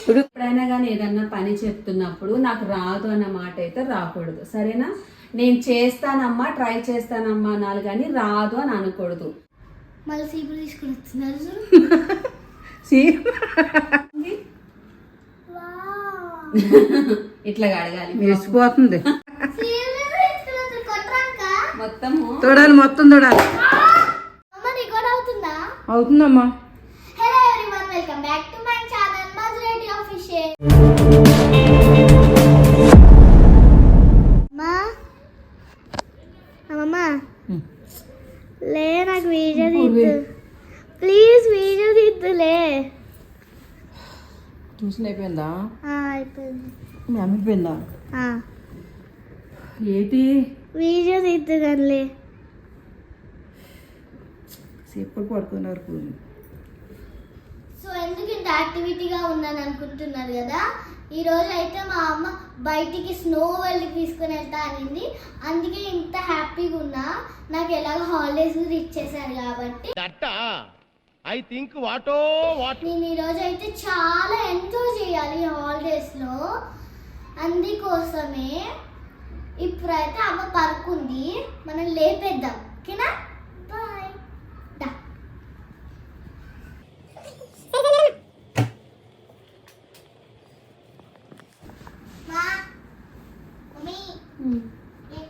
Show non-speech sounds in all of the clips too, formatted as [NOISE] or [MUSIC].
ఇప్పుడు ఎప్పుడైనా కానీ ఏదన్నా పని చెప్తున్నప్పుడు నాకు రాదు అన్న మాట అయితే రాకూడదు. సరేనా? నేను చేస్తానమ్మా ట్రై చేస్తానమ్మా అనాలి కానీ రాదు అని అనకూడదు. మళ్ళీ సీపులు తీసుకుని. [LAUGHS] ఇట్లా అడగాలి కొట్టరాక? మొత్తము. తోడాలి మొత్తం తోడాలి. అవుతుందమ్మా. Hello everyone welcome back to my channel Madhureddy official అమ్మా. అమ్మమ్మ. లే నాకు వీడియో తీద్దు. ప్లీజ్ వీడియో తీద్దులే ట్యూషన్ అయిపోయిందా? ఆ, అయిపోయింది. మీ అమ్మ అయిపోయిందా ఆ, ఏంటి? వీడియో తీద్దు కానీ సేపు పడుకున్నారు పూజ. సో ఎందుకు ఇంత యాక్టివిటీగా ఉన్నాను అనుకుంటున్నారు కదా? ఈ రోజు అయితే మా అమ్మ బయటికి స్నో వెళ్ళి తీసుకుని వెళ్తా అనింది. అందుకే ఇంత హ్యాపీగా ఉన్నా. నాకు ఎలాగో హాలిడేస్ కూడా ఇచ్చేసారు కాబట్టి. ఐ థింక్ వాటో వాట్? నేను ఈ రోజు అయితే చాలా ఎంజాయ్ చేయాలి హాలిడేస్లో. అందుకోసమే ఇప్పుడైతే అమ్మ పడుకుంది. మనం లేపేద్దాం. ఓకేనా బాయ్ దా మా మమ్మీ ఏ,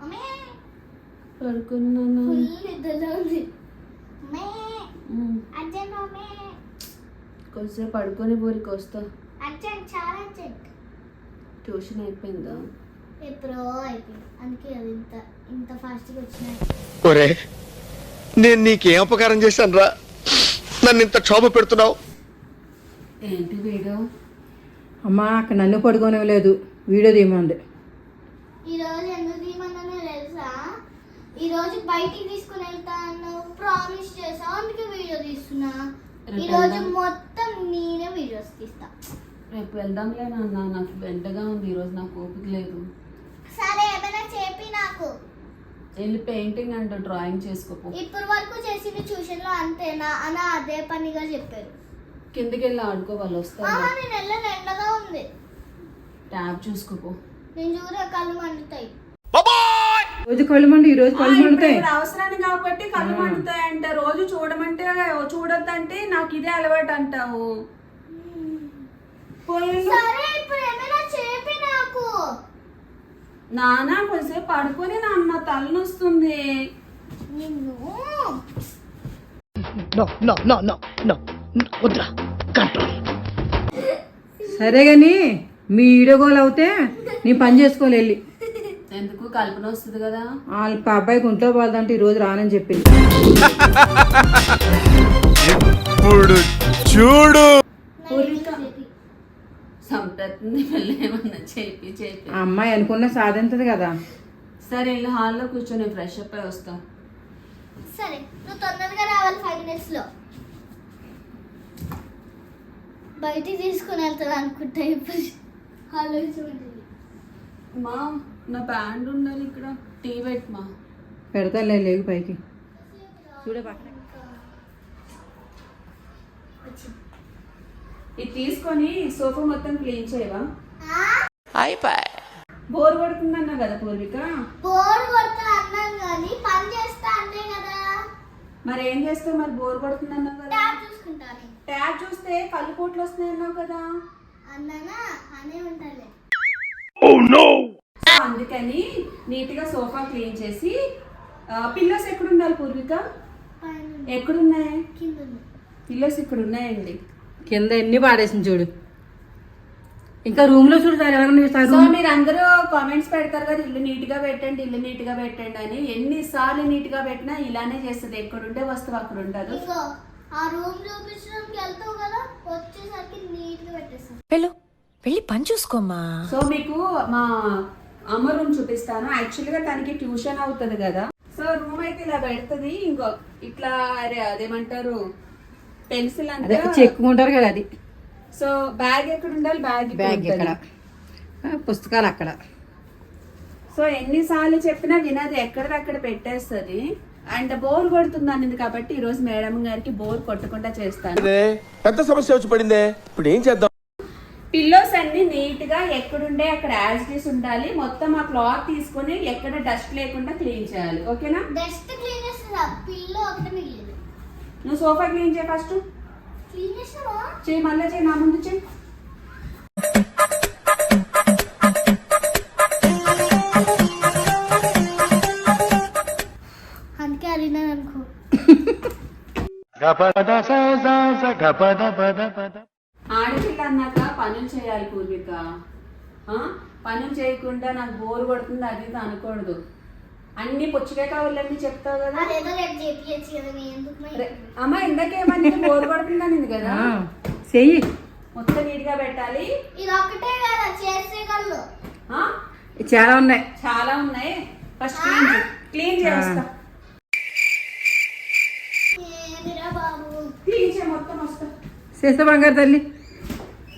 మమ్మీ పడుకున్నాను. కొంచెంసేపు పడుకొని ఊరికి వస్తా. ట్యూషన్ అయిపోయిందా? ఎప్పుడో అయిపోయింది. అందుకే అది ఇంత ఇంత ఫాస్ట్గా వచ్చినాయి. ఒరే నేను నీకేం అపకారం చేశాను రా? నన్ను ఇంత క్షోభ పెడుతున్నావు. ఏంటి వీడియో అమ్మా అక్కడ నన్ను పడుకోనివ్వలేదు. వీడియో తీయమంది ఈ రోజు ఎందుకు తీయమన్నానో తెలుసా ఈ రోజు బయటికి తీసుకుని వెళ్తా అన్నావు. ప్రామిస్ చేసావు అందుకే వీడియో తీస్తున్నా. ఈ రోజు మొత్తం నేనే వీడియోస్ తీస్తా. రేపు వెళ్దాంలే నాన్న. నాకు వెంటగా ఉంది. ఈరోజు నాకు ఓపిక లేదు. సరే ఏమైనా చెప్పి నాకు. వెళ్ళి పెయింటింగ్ అంట డ్రాయింగ్ చేసుకోపో ఇప్పటి వరకు చేసింది ట్యూషన్లో అంతేనా అని అదే పనిగా చెప్పారు. కిందికి వెళ్ళి ఆడుకో వాళ్ళు వస్తారు ఆహా నేను వెళ్ళను. ఎండగా ఉంది. ట్యాబ్ చూసుకోపో నేను చూడ కళ్ళు మండుతాయి. రోజు కళ్ళు మండి ఈ రోజు కళ్ళు మండుతాయి. అవసరాన్ని కాబట్టి కళ్ళు మండుతాయి అంట రోజు చూడమంటే చూడొద్దంటే నాకు ఇదే అలవాటు అంటావు. నాన్న కొంచెంసేపు పడుకొని నాన్న తలనొస్తుంది. నిన్ను. No no no no no వద్దురా కంట్రోల్. సరే గాని మీ వీడియో కాల్ అవుతే నీ పని చేసుకోవాలి వెళ్ళి ఎందుకు కల్పన వస్తుంది కదా? వాళ్ళ అబ్బాయికి ఒంట్లో బాధంటే ఈ రోజు రానని చెప్పింది. ఇప్పుడు చూడు. మళ్ళీ ఏమన్నా చేపి చేపి ఆ అమ్మాయి అనుకున్న సాధించదు కదా. సరే వెళ్ళి హాల్లో కూర్చొని ఫ్రెష్ అప్ అయి వస్తా. సరే నువ్వు తొందరగా రావాలి ఫైవ్ మినిట్స్లో. బయటికి తీసుకుని వెళ్తాను అనుకుంటా ఇప్పుడు. ఆలోచించండి మా నా బ్యాండ్ ఉండాలి ఇక్కడ. టీ పెట్ మా. పెడతాలే లేగు పైకి. చూడే పక్కన. ఇది తీసుకొని సోఫా మొత్తం క్లీన్ చేయవా? బోర్ కొడుతుందన్నా కదా పూర్విక? బోర్ కొడతా అన్నాను కానీ పని చేస్తా అంటే కదా. మరి ఏం చేస్తావు మరి? బోర్ కొడుతుందన్నావు కదా. ట్యాబ్ చూసుకుంటాను ట్యాబ్ చూస్తే కళ్ళు పోట్లు వస్తున్నాయన్నావు కదా. అన్నానా? అనే ఉంటాలే. అందుకని నీట్గా సోఫా క్లీన్ చేసి పిల్లోస్ ఎక్కడ ఉండాలి పూర్విక ఎక్కడున్నాయి. పిల్లోస్ ఇక్కడ ఉన్నాయండి కింద ఎన్ని పాడేసింది చూడు. ఇంకా రూమ్లో చూడు సార్ ఎవరైనా చూస్తారు సో మీరు అందరూ కామెంట్స్ పెడతారు కదా ఇల్లు నీట్గా పెట్టండి ఇల్లు నీట్గా పెట్టండి అని. ఎన్నిసార్లు నీట్గా పెట్టినా ఇలానే చేస్తుంది. ఎక్కడుంటే వస్తువు అక్కడ ఉండదు. ఇగో ఆ రూమ్ చూపించడానికి వెళ్తావు కదా వచ్చేసరికి నీట్గా పెట్టేస్తాను. వెళ్ళు. వెళ్ళి పని చూసుకోమ్మా. సో మీకు మా అమ్మ రూమ్ చూపిస్తాను. యాక్చువల్గా తనకి ట్యూషన్ అవుతుంది కదా. సో రూమ్ అయితే ఇలా పెడుతుంది. ఇంకో ఇట్లా అరే అదేమంటారు? పెన్సిల్ అదే అంటే చెక్కుకుంటారు కదా అది. సో బ్యాగ్ ఎక్కడ ఉండాలి? బ్యాగ్ బ్యాగ్ ఇక్కడ ఆ, పుస్తకాలు అక్కడ. సో ఎన్నిసార్లు చెప్పినా వినది. ఎక్కడిదక్కడ పెట్టేస్తుంది. అండ్ బోర్ కొడుతుందనింది కాబట్టి ఈ రోజు మేడం గారికి బోర్ కొట్టకుండా చేస్తాను. పెద్ద సమస్య వచ్చి పడిందే. ఇప్పుడు ఏం చేద్దాం? పిల్లోస్ అన్ని నీట్గా ఎక్కడుండే అక్కడ యాజిటీస్ ఉండాలి. మొత్తం ఆ క్లాత్ తీసుకొని ఎక్కడ డస్ట్ లేకుండా క్లీన్ చేయాలి. ఓకేనా డస్ట్ క్లీన్ చేస్తుందా పిల్లో ఒకటి నువ్వు సోఫా క్లీన్ చేయ ఫస్ట్ క్లీన్ చేసినావా చేయి మళ్ళీ చేయి నా ముందు చేయి. అందుకే అడిగినాను అనుకో. ఆడపిల్ల అన్నాక పనులు చేయాలి పూర్విక. ఆ? పనులు చేయకుండా నాకు బోర్ కొడుతుంది అది ఇది అనకూడదు అన్ని పుచ్చకాయ కావాలని చెప్తావు కదా? అమ్మ ఇందాకేమని బోర్ కొడుతుంది అనింది కదా? చెయ్యి. మొత్తం నీట్గా పెట్టాలి. ఇది ఒక్కటే కదా చేసేగలరు? చాలా ఉన్నాయి. చాలా ఉన్నాయి. First clean. క్లీన్ చేస్తా బాబు? మొత్తం వస్తా. చేస్తా బంగారు తల్లి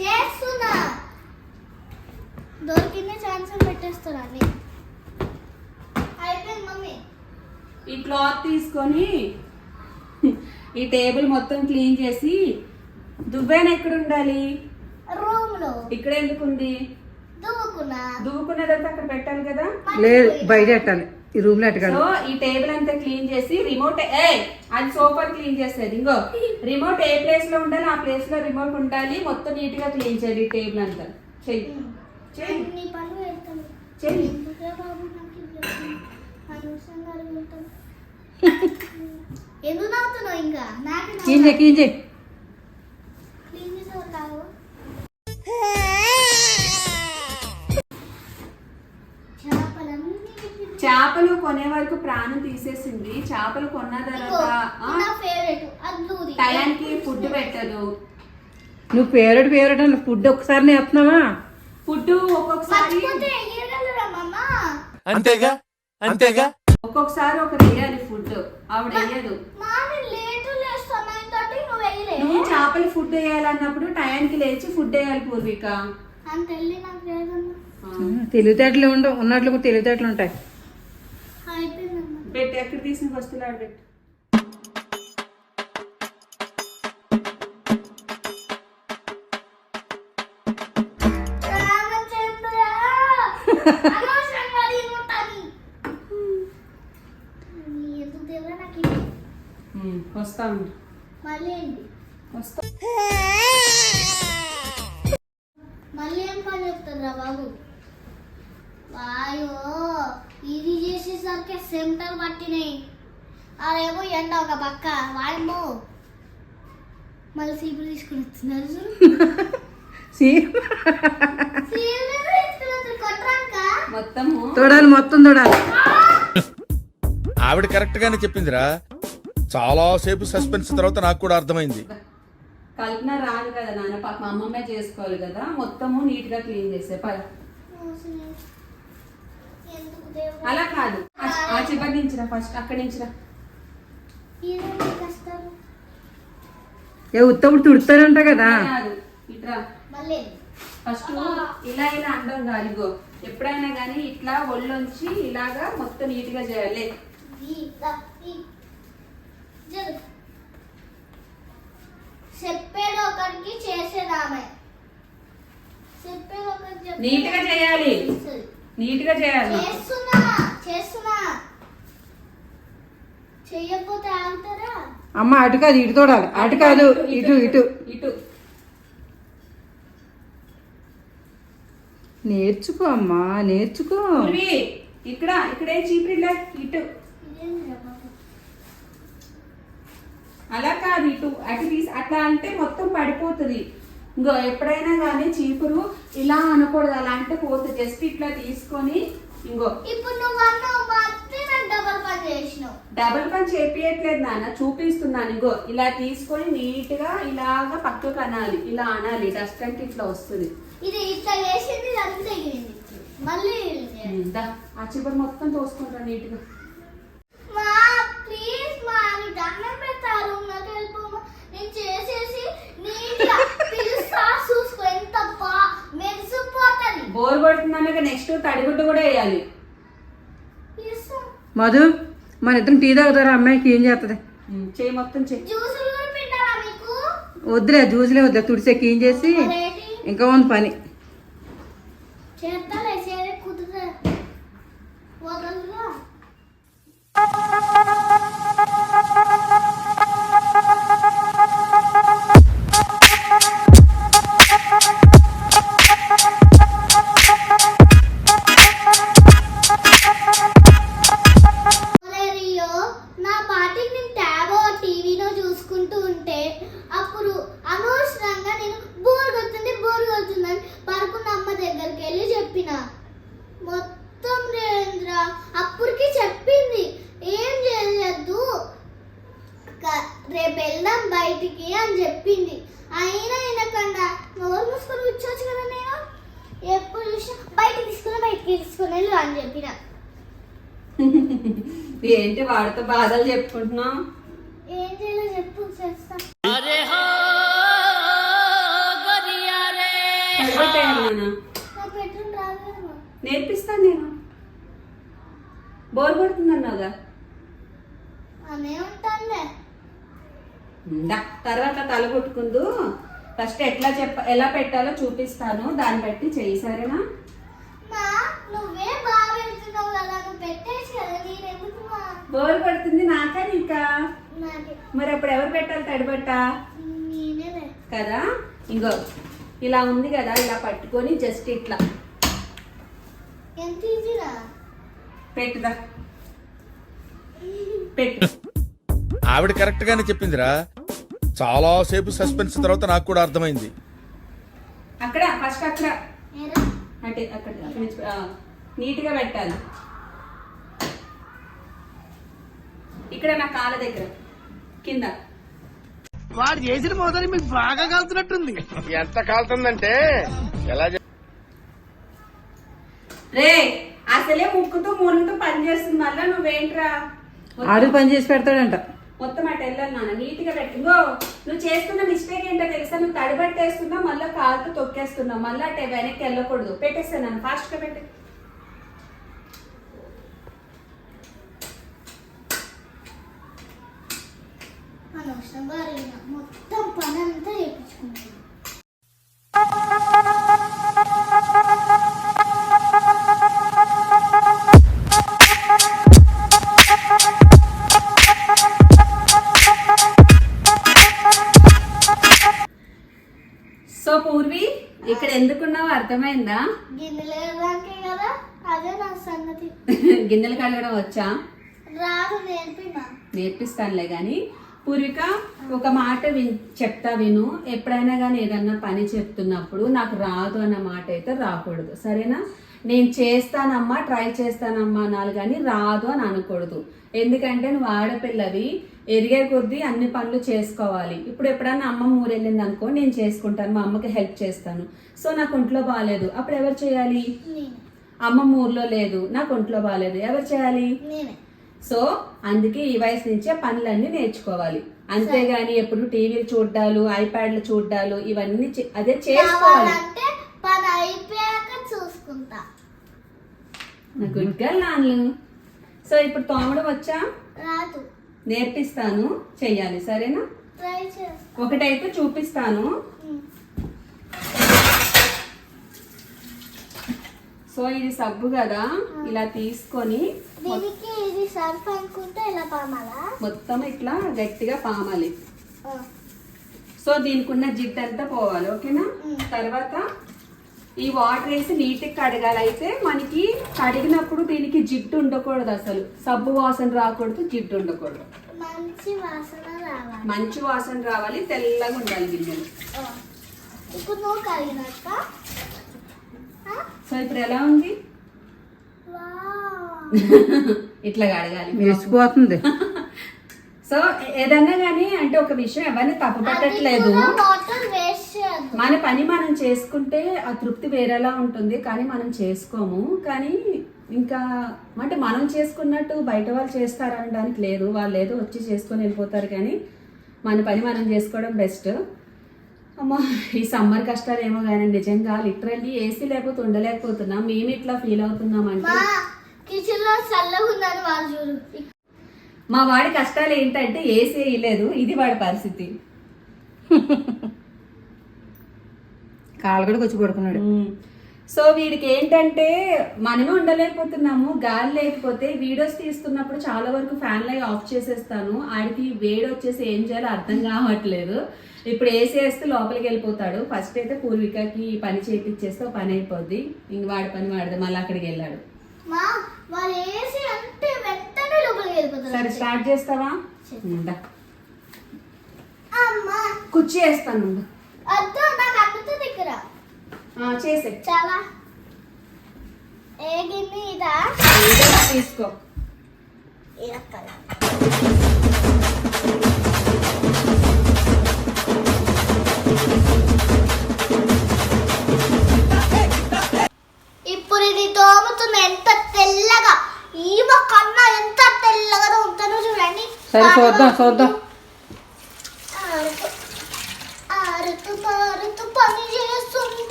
చేస్తున్నా దొరికిందే ఛాన్స్ పెట్టేస్తున్నా అన్ని. అయిపోయింది మమ్మీ. ఈ క్లాత్ తీసుకొని ఈ టేబుల్ మొత్తం క్లీన్ చేసి దువ్వెన ఎక్కడ ఉండాలి రూమ్లో ఇక్కడ ఎందుకు ఉంది దువ్వుకున్నా దువ్వుకున్నదంతా అక్కడ పెట్టాలి కదా? లేదు బయట పెట్టాలి. ఈ రూమ్లో సో ఈ టేబుల్ అంతా క్లీన్ చేసి రిమోట్ ఏ అది సోఫా క్లీన్ చేసేది. ఇంకో రిమోట్ ఏ ప్లేస్లో ఉండాలి ఆ ప్లేస్లో రిమోట్ ఉండాలి మొత్తం నీట్గా క్లీన్ చేయాలి ఈ టేబుల్ అంతా. చెయ్యి. పనులు బాబు నాకు [LAUGHS] ఎందుకు నవ్వుతున్నావు ఇంకా? నాకు క్లీన్ చేయి క్లీన్ చేయి. క్లీన్ చేపలు కొనే వరకు ప్రాణం తీసేసింది. చేపలు కొన్న తర్వాత టయానికి ఫుడ్ పెట్టదు. నువ్వు ఫేవరెట్ ఫేవరెట్ అని ఫుడ్ ఒకసారి నేస్తున్నావా ఫుడ్ ఒక్కొక్కసారి అంతేగా? అంతేగా? ఒక్కొక్కసారి ఒకరు వేయాలి ఫుడ్ ఆవిడ వేయదు. నువ్వు చేపలు ఫుడ్ వేయాలన్నప్పుడు టయానికి లేచి ఫుడ్ వేయాలి పూర్విక. తెలివితేటలు ఉండవు. ఉన్నట్లు కూడా తెలివితేటలు ఉంటాయి. పెట్టు ఎక్కడ తీసిన వస్తువులు ఆడ [LAUGHS] వస్తా ఉండు మళ్ళీ ఏంటి వస్తా మళ్ళీ ఏం పని చెప్తారా బాబు వాయో ఇది చేసేసరికి సెంటర్ పట్టినాయి అదేమో ఎండ ఒక పక్క వాడమో మళ్ళీ సీపులు తీసుకుని వస్తున్నారు సీ చూడాలి మొత్తం చూడాలి ఆవిడ కరెక్ట్ గానే చెప్పిందిరా. చాలా సేపు సస్పెన్స్ తర్వాత నాకు కూడా అర్థమైంది. కల్పన రాదు కదా నాన్న పాప అమ్మమ్మే చేసుకోవాలి కదా. మొత్తము నీట్గా క్లీన్ చేసే పద అలా కాదు. ఆ- చివరి నుంచిరా ఫస్ట్ అక్కడి కష్టం ఏ ఉత్తప్పుడు తుడుతారంట కదా. కాదు ఇట్రా ఫస్ట్ ఇలా ఇలా అండం కాదు ఎప్పుడైనా కానీ ఇట్లా ఒళ్ళొంచి ఇలాగా మొత్తం నీట్గా చేయాలి. చెప్పేది ఒకరికి చేసేది ఆమె చెప్పేది ఒకరికి చెప్తే నీట్గా చేయాలి. చేస్తుంది. నీట్గా చేయాలి. చేస్తున్నా చేస్తున్నా. చెయ్యకపోతే ఆగుతారా? అమ్మ అటు కాదు ఇటు చూడాలి అటు కాదు ఇటు. ఇటు ఇటు. నేర్చుకో అమ్మా నేర్చుకో. ఇక్కడ ఇక్కడే చీపిరిలా ఇటు? అలా కాదు ఇటు. అటు తీసి అట్లా అంటే మొత్తం పడిపోతుంది. ఇంకో ఎప్పుడైనా కానీ చీపురు ఇలా అనకూడదు. అలా అంటే పోతుంది. జస్ట్ ఇట్లా తీసుకొని ఇంకో ఇప్పుడు డబల్ పని చేపియట్లేదు నాన్న. చూపిస్తున్నాను. ఇంకో ఇలా తీసుకొని నీట్గా ఇలాగా పక్కకు అనాలి. ఇలా అనాలి. డస్ట్ అంటే ఇట్లా వస్తుంది. ఇది ఇట్లా చేసింది ఇది అంత మళ్ళీ. దా, ఆ చీపురు మొత్తం తోసుకుంటా నీట్గా మా ప్లీజ్ మా అని దండం పెడతారు నాకు హెల్ప్ నేను చేసేసి నీట్గా పిలుస్తా చూసుకో ఎంత బా మెరిసిపోతుంది. బోర్ కొడుతుందన్నాక నెక్స్ట్ తడిగుడ్డు కూడా వేయాలి. మధు మన ఇద్దరం టీ తాగుతారా? అమ్మాయికి ఏం చేస్తుంది చేయి మొత్తం చేయి జ్యూసులు కూడా పిండాలా మీకు? వద్దులే జ్యూస్లే వద్దులే తుడిసే క్లీన్ చేసి? ఇంకా ఉంది పని [LAUGHS] ఏంటి వాడితో బాధలు చెప్పుకుంటున్నావు? ఏం చేయాలో చెప్పు చేస్తా. నాన్న. నా బెడ్రూమ్ రాలేదు నేర్పిస్తాను నేను. బోర్ దా, తర్వాత తల కొట్టుకుందు. ఫస్ట్ ఎట్లా చెప్ప ఎలా పెట్టాలో చూపిస్తాను. దాన్ని బట్టి చెయ్యి సరేనా? బోర్ కొడుతుంది నాకా నీకా? మరి అప్పుడు ఎవరు పెట్టాలి తడిబట్ట? కదా? ఇంకో ఇలా ఉంది కదా ఇలా పట్టుకొని జస్ట్ ఇట్లా. పెట్టుదా? [LAUGHS] పెట్టు. ఆవిడ కరెక్ట్ గానే చెప్పిందిరా. చాలా సేపు సస్పెన్స్ తర్వాత నాకు కూడా అర్థమైంది. అక్కడ ఫస్ట్ అక్కడ. అంటే అక్కడ అక్కడి నుంచి ఆ, నీట్గా పెట్టాలి. ఇక్కడ నా కాళ్ళ దగ్గర కింద. వాడు చేసిన మోదని మీకు బాగా కాలుతున్నట్టుంది ఎంత కాలుతుందంటే ఎలా రే అసలే ముక్కుతూ మురుగుతూ పని చేస్తుంది మళ్ళా నువ్వేంట్రా? ఆడు పని చేసి పెడతాడంట. మొత్తం అటు వెళ్ళాలి నాన్న. నీట్గా నువ్వు చేస్తున్న మిస్టేక్ ఏంటో తెలుసా? నువ్వు తడిబట్టేస్తున్నావు మళ్ళీ కాలుతో తొక్కేస్తున్నావు మళ్ళీ అటే వెనక్కి వెళ్ళకూడదు. పెట్టేస్తాను నన్ను. ఫాస్ట్గా పెట్టి. మొత్తం పని అంతా ఎందుకున్నావు? అర్థమైందా? గిన్నెలు కడగడం వచ్చా? నేర్పిస్తానులే కానీ పూర్విక ఒక మాట విన్ చెప్తా విను. ఎప్పుడైనా కానీ ఏదన్నా పని చెప్తున్నప్పుడు నాకు రాదు అన్న మాట అయితే రాకూడదు. సరేనా? నేను చేస్తానమ్మా ట్రై చేస్తానమ్మా అనాలి కానీ రాదు అని అనకూడదు. ఎందుకంటే నువ్వు ఆడపిల్లవి ఎదిగే కొద్దీ అన్ని పనులు చేసుకోవాలి. ఇప్పుడు ఎప్పుడన్నా అమ్మ ఊరెళ్ళింది అనుకో నేను చేసుకుంటాను మా అమ్మకి హెల్ప్ చేస్తాను. సో నాకు ఒంట్లో బాగాలేదు అప్పుడు ఎవరు చేయాలి? అమ్మమ్మ ఊర్లో లేదు. నాకు ఒంట్లో బాగాలేదు ఎవరు చేయాలి? సో అందుకే ఈ వయసు నుంచే పనులన్నీ నేర్చుకోవాలి. అంతేగాని ఎప్పుడు టీవీలు చూడ్డాలు ఐప్యాడ్లు చూడ్డాలు ఇవన్నీ అదే చేసుకోవాలి కావాలంటే పని అయిపోయాక చూసుకుంటా. నా గుడ్ గర్ల్ నాన్లు. సో ఇప్పుడు తోమడం వచ్చా? రాదు. నేర్పిస్తాను చెయ్యాలి సరేనా? ట్రై చేస్తా. ఒకటైతే చూపిస్తాను. సో ఇది సబ్బు కదా ఇలా తీసుకొని దీనికి ఇది సర్ఫ్ అనుకుంటే ఇలా పామాలా? మొత్తం ఇట్లా గట్టిగా పామాలి. సో దీనికి ఉన్న జిడ్డు అంతా పోవాలి ఓకేనా. తర్వాత ఈ వాటర్ వేసి నీట్గా కడగాలి. అయితే మనకి కడిగినప్పుడు దీనికి జిడ్డు ఉండకూడదు అసలు. సబ్బు వాసన రాకూడదు జిడ్డు ఉండకూడదు. మంచి వాసన రావాలి. మంచి వాసన రావాలి తెల్లగా ఉండాలి గిన్నెలు. ఆ. ఇప్పుడు నువ్వు కలిగినట్ట సో ఇప్పుడు ఎలా ఉంది? వావ్. [LAUGHS] ఇట్లా కడగాలి. మెరిసిపోతుంది [LAUGHS] సో ఏదన్నా కానీ అంటే ఒక విషయం ఎవరిని తప్పు పట్టట్లేదు అది కూడా వాటర్ వేస్ట్. చేయద్దు మన పని మనం చేసుకుంటే ఆ తృప్తి వేరేలా ఉంటుంది కానీ మనం చేసుకోము. కానీ ఇంకా అంటే మనం చేసుకున్నట్టు బయట వాళ్ళు చేస్తారనడానికి లేదు. వాళ్ళు ఏదో వచ్చి చేసుకొని వెళ్ళిపోతారు కానీ మన పని మనం చేసుకోవడం బెస్ట్. అమ్మా ఈ సమ్మర్ కష్టాలు ఏమో కానీ నిజంగా లిటరల్లీ ఏసీ లేకపోతే ఉండలేకపోతున్నాం. మేము ఇట్లా ఫీల్ అవుతున్నాం అంటే మా కిచెన్లో చల్లగా ఉందని వాళ్ళు చూడు. మా వాడి కష్టాలు ఏంటంటే ఏసీ వేయలేదు. ఇది వాడి పరిస్థితి. కాళ్ళు కూడా వచ్చి పడుకున్నాడు సో వీడికి ఏంటంటే మనమే ఉండలేకపోతున్నాము గాలి లేకపోతే వీడియోస్ తీస్తున్నప్పుడు చాలా వరకు ఫ్యాన్ లైట్ ఆఫ్ చేసేస్తాను. ఆడికి వేడి వచ్చేసి ఏం చేయాలో అర్థం కావట్లేదు. ఇప్పుడు ఏసీ వేస్తే లోపలికి వెళ్ళిపోతాడు. ఫస్ట్ అయితే పూర్వికకి పని చేపించేస్తే పని అయిపోద్ది ఇంక వాడి పని వాడిది మళ్ళీ అక్కడికి వెళ్ళాడు. సరే స్టార్ట్ చేస్తావా. అమ్మా. కుర్చీ వేస్తాను చేసే. చాలా. తీసుకో.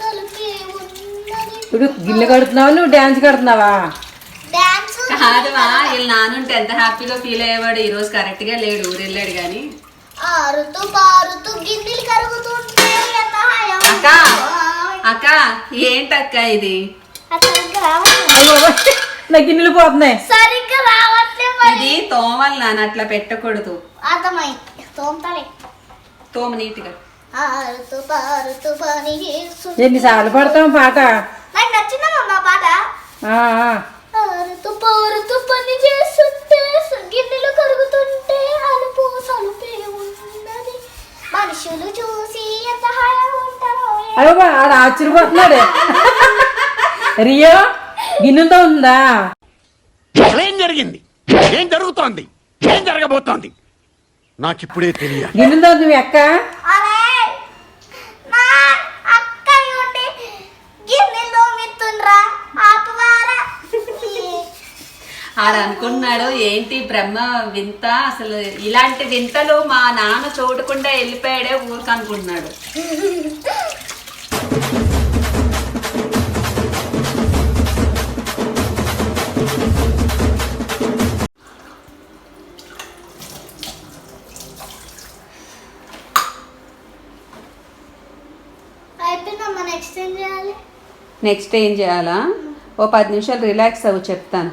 సలుపే ఉన్నది. ఇప్పుడు గిన్నె కడుతున్నావా నువ్వు? డ్యాన్స్ కడుతున్నావా? కాదువా వీళ్ళ నానుంటే ఎంత హ్యాపీగా ఫీల్ అయ్యేవాడు? ఈ రోజు కరెక్ట్గా లేడు ఊరు వెళ్ళాడు కానీ అక్క. అక్క ఏంటక్క ఇది? నా గిన్నెలు పోతున్నాయి. సరిగ్గా ఇది తోమలు నాన్న అట్లా పెట్టకూడదు. తోమ నీట్గా. ఆరుతూ పారుతూ పని చేస్తుంటే. ఎన్నిసార్లు పడతాం పాట? నాకు నచ్చిందమ్మా మా పాట? ఆ, ఆ. ఆరుతూ పారుతూ పని చేస్తుంటే గిన్నెలు కరుగుతుంటే అలుపు సలుపే ఉన్నది. మనుషులు చూసి ఎంత హాయిగా ఉంటారో అయ్యో బా, ఆడ ఆశ్చర్యపోతున్నాడు. రియో గిన్నెతో ఉందా? ఏం జరిగింది? ఏం జరుగుతోంది? ఏం జరగబోతోంది? నాకిప్పుడే తెలియాలి. నువ్వు ఎక్క గిన్నెలు ఆడ అనుకున్నాడు ఏంటి బ్రహ్మ వింత? అసలు ఇలాంటి వింతలు మా నాన్న చూడకుండా వెళ్ళిపోయాడే ఊరికి అనుకుంటున్నాడు నెక్స్ట్ ఏం చేయాలి? నెక్స్ట్ ఏం చేయాలా? ఓ పది నిమిషాలు రిలాక్స్ అవ్వు చెప్తాను.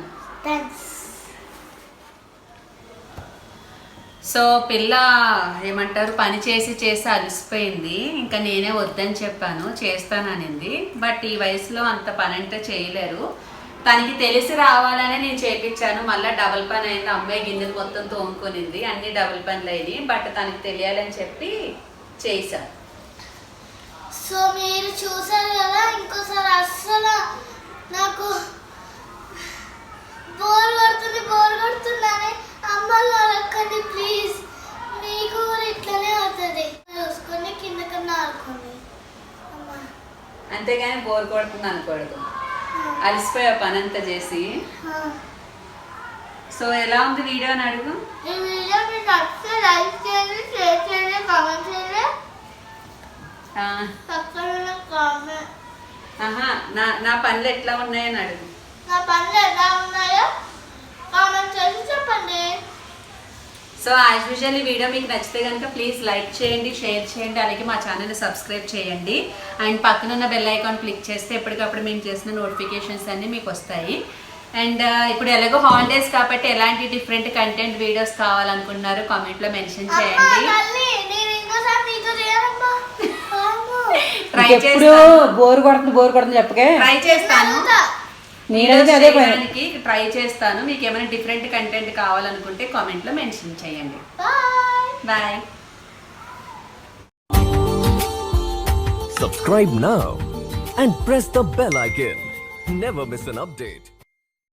సో పిల్ల ఏమంటారు? పని చేసి చేసి అలసిపోయింది. ఇంకా నేనే వద్దని చెప్పాను చేస్తాననింది బట్ ఈ వయసులో అంత పని అంటే చేయలేరు. తనకి తెలిసి రావాలనే నేను చేపించాను. మళ్ళీ డబుల్ పని అయింది. అమ్మాయి గిన్నెలు మొత్తం తోముకొనింది. అన్ని డబుల్ పనులు అయినాయి. బట్ తనకి తెలియాలని చెప్పి చేశాను. సో మీరు చూసారు కదా ఇంకోసారి అస్సలు నాకు బోర్ కొడుతుంది బోర్ కొడుతుందని అమ్మలు అడగండి ప్లీజ్. మీకు కూడా ఇట్లనే అవుతుంది. చూసుకొని కింద కన్నా ఆడుకోండి. అంతేగాని బోర్ కొడుతుంది అనకూడదు. అలసిపోయా పని అంతా చేసి. సో ఎలా ఉంది వీడియో అని అడుగు. ఈ వీడియో మీకు నచ్చితే లైక్ చేయండి షేర్ చేయండి కామెంట్ చేయండి. పక్కన ఉన్న కామెంట్ ఆహా నా నా పనులు ఎట్లా ఉన్నాయని అడుగు. నా పనులు ఎలా ఉన్నాయో కామెంట్ చేసి చెప్పండి. సో యాజ్ యూజువల్ ఈ వీడియో మీకు నచ్చితే కనుక ప్లీజ్ లైక్ చేయండి షేర్ చేయండి అలాగే మా ఛానల్ని సబ్స్క్రైబ్ చేయండి. అండ్ పక్కన ఉన్న బెల్ ఐకాన్ క్లిక్ చేస్తే ఎప్పటికప్పుడు మేము చేసిన నోటిఫికేషన్స్ అన్నీ మీకు వస్తాయి. అండ్ ఇప్పుడు ఎలాగో హాలిడేస్ కాబట్టి ఎలాంటి డిఫరెంట్ కంటెంట్ వీడియోస్ కావాలనుకుంటున్నారో కామెంట్లో మెన్షన్ చేయండి తల్లి నేను ఇంకోసారి నీతో చేయనమ్మా అమ్మో. ట్రై ఎప్పుడు చేస్తాను. బోరు కొడుతుంది బోరు కొడుతుంది చెప్పకే. ట్రై చేస్తాను. నేనైతే అదే పని. ట్రై చేస్తాను. మీకు ఏమైనా డిఫరెంట్ కంటెంట్ కావాలనుకుంటే కామెంట్లో మెన్షన్ చేయండి. Bye bye Subscribe now and press the bell icon. Never miss an update.